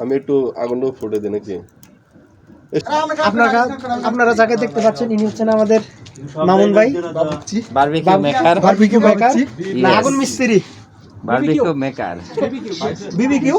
আমি একটু আগুনটা ফুটে দিই নাকি? আপনারা আপনারা যাকে দেখতে পাচ্ছেন ইনি হচ্ছেন আমাদের মামুন ভাই। বারবিকিউ মেকার বারবিকিউ মেকার না আগুন মিস্ত্রি। বারবিকিউ মেকার বিবিকিউ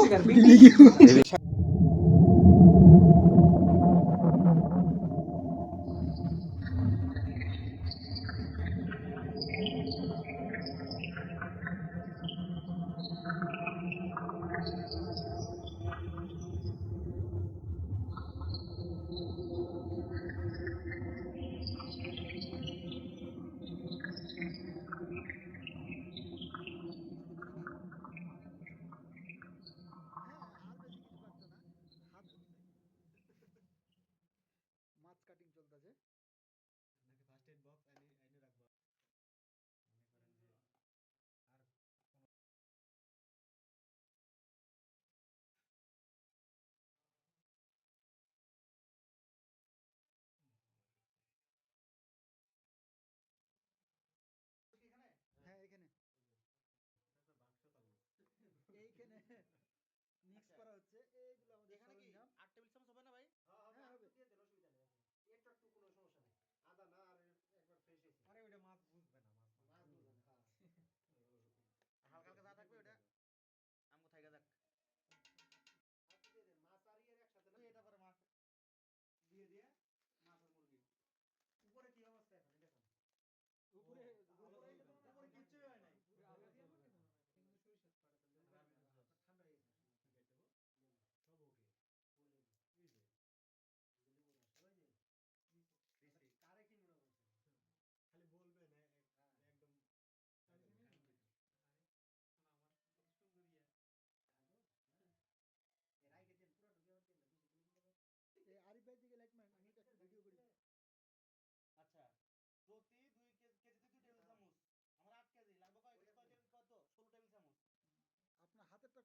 এখানে মিক্স করা আচ্ছা। হচ্ছে এইগুলো আমাদের এখানে কি 8 টেবিল চামচ হবে না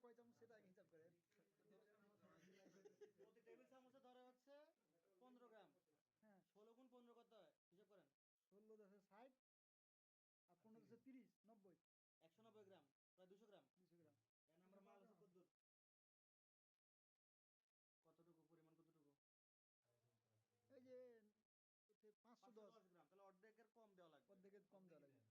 কয় চামচ হিসাব করেন প্রতি টেবিল ধরে হচ্ছে পনেরো গ্রাম। হ্যাঁ। ষোলো গুণ পনেরো কত হয়? হিসাব করেন। ষোলো দশে ষাট আর পনেরো দশে তিরিশ নব্বই। একশো নব্বই গ্রাম প্রায় দুশো গ্রাম। গ্রাম। মাল আছে কতটুকু পরিমাণ কতটুকু? এই যে পাঁচশো দশ গ্রাম তাহলে অর্ধেকের কম দেওয়া লাগবে। অর্ধেকের কম দেওয়া লাগবে।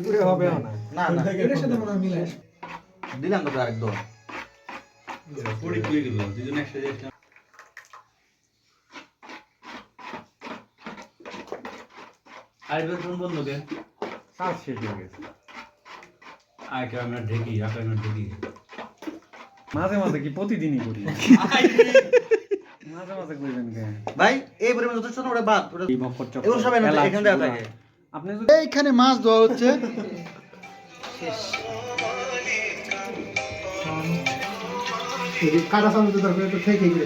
উপরে হবে না। না না। এটার সাথে মনে হয় দিলাম তো একদম। আরেকবার ফোন বন্ধ কেন কাজ শেষ হয়ে গেছে। আয় কে ঢেকি আকাশ আমরা ঢেকি। মাঝে মাঝে কি প্রতিদিনই করি? মাঝে মাঝে করবেন ভাই এই পরিমাণ যথেষ্ট ওটা বাদ ওটা এই বক্কর চক্কর, এগুলো সব এখানে দেওয়া থাকে। আপনি এইখানে মাছ ধোয়া হচ্ছে। কাটা থেকে গেলে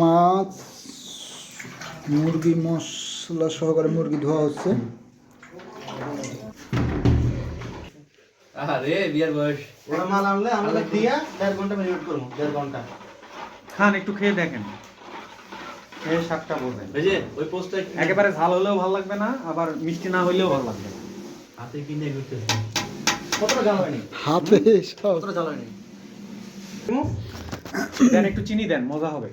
মাছ মুরগি মশলা সহকারে মুরগি ধোয়া হচ্ছে। আরে বিয়ার বয়স। ওরা মাল আনলে আমরা দিয়া দেড় ঘণ্টা মেরিনেট করব দেড় ঘণ্টা। খান একটু খেয়ে দেখেন। খেয়ে স্বাদটা বোঝেন এই যে ওই পোস্টটা একেবারে ঝাল হলেও ভালো লাগবে না আবার মিষ্টি না হইলেও ভালো লাগবে না। হাতে কিনে ঘুরতেছে? কতটা জাল হয়নি? হাতে সব। কতটা হয়নি? দেন একটু চিনি দেন মজা হবে।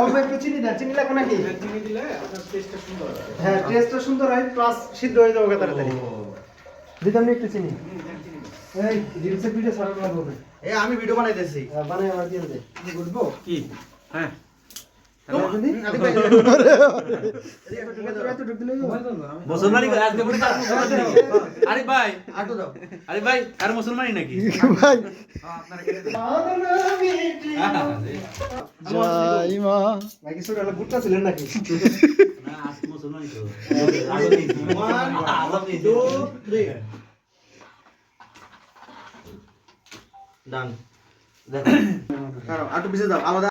অল্প একটু চিনি দেন চিনি লাগবে নাকি? চিনি দিলে আপনার টেস্টটা সুন্দর হবে। হ্যাঁ টেস্টটা সুন্দর হয় প্লাস সিদ্ধ হয়ে যাবে তাড়াতাড়ি দিতাম না একটু চিনি? এই রিলসে ভিডিও ছাড়ানো লাগবে এই আমি ভিডিও বানাইতেছি। বানাই আমার দিয়ে দে। বুঝব কি? হ্যাঁ আদিক ভাই, এত ঢুক দিলে মুসলমানি নাকি? ভাই ছিলেন নাকি না আজকে মুসলমানি তো One, two, three. Done. দেখো। আটু পিছিয়ে দাও আলাদা